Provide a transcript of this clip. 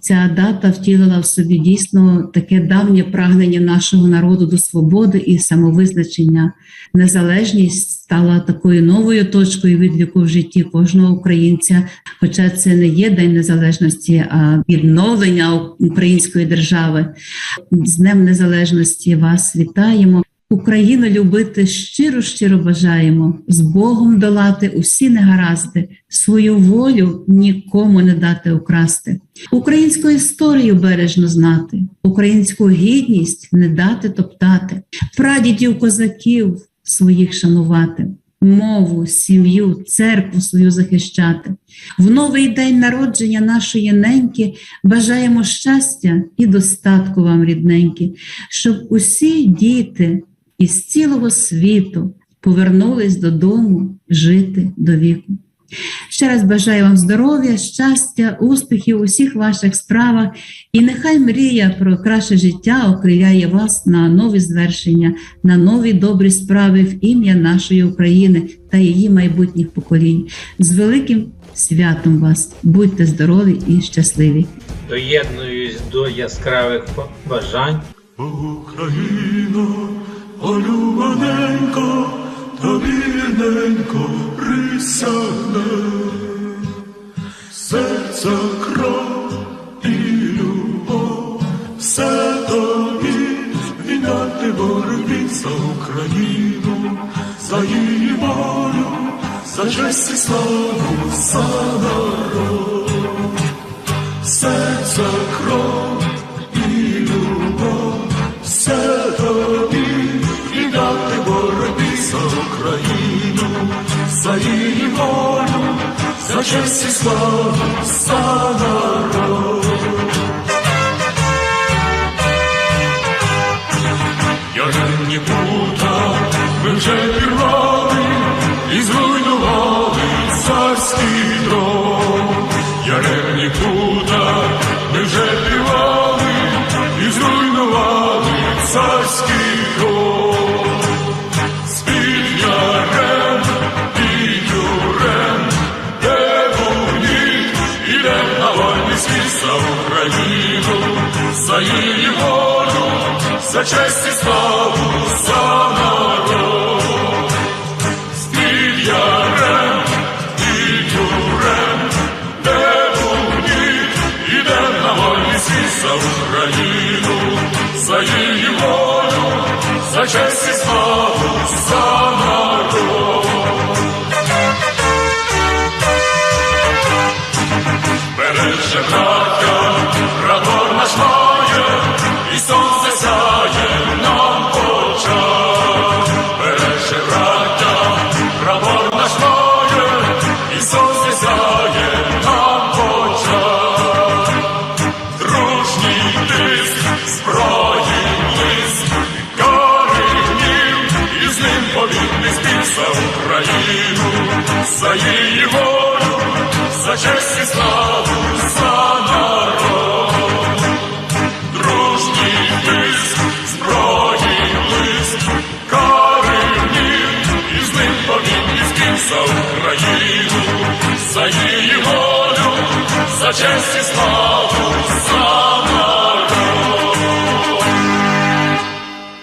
Ця дата втілила в собі дійсно таке давнє прагнення нашого народу до свободи і самовизначення. Незалежність стала такою новою точкою відліку в житті кожного українця. Хоча це не є День Незалежності, а відновлення української держави. З Днем Незалежності вас вітаємо. Україну любити щиро, щиро бажаємо, з Богом долати усі негаразди, свою волю нікому не дати украсти, українську історію бережно знати, українську гідність не дати топтати, прадідів козаків своїх шанувати, мову, сім'ю, церкву свою захищати. В новий день народження нашої неньки бажаємо щастя і достатку вам, рідненькі, щоб усі діти із цілого світу повернулись додому жити до віку. Ще раз бажаю вам здоров'я, щастя, успіхів у всіх ваших справах, і нехай мрія про краще життя окриляє вас на нові звершення, на нові добрі справи в ім'я нашої України та її майбутніх поколінь. З великим святом вас! Будьте здорові і щасливі! Доєднуюсь до яскравих бажань. Україно, полюбаненько, тобі рідненько присягне, серця кров і любов, все тобі віддати боротьбі за Україну, за її волю, за честь і славу, за народ, серця кров за її волю, за честь і славу, за народ. Яремні пута ми вже пірвали і зруйнували царський дрон. Яремні пута ми вже пірвали і зруйнували царський дрон. За честь і славу, за народ. З-під ярем і тюрем, де вогні, іде на вольний світ за Україну, за її волю, за честь і славу, за народ. За її волю, за честь і славу, за народ. Дружній тиск, зброї лист, коренів, і з ним спів за Україну, за її волю, за честь і славу.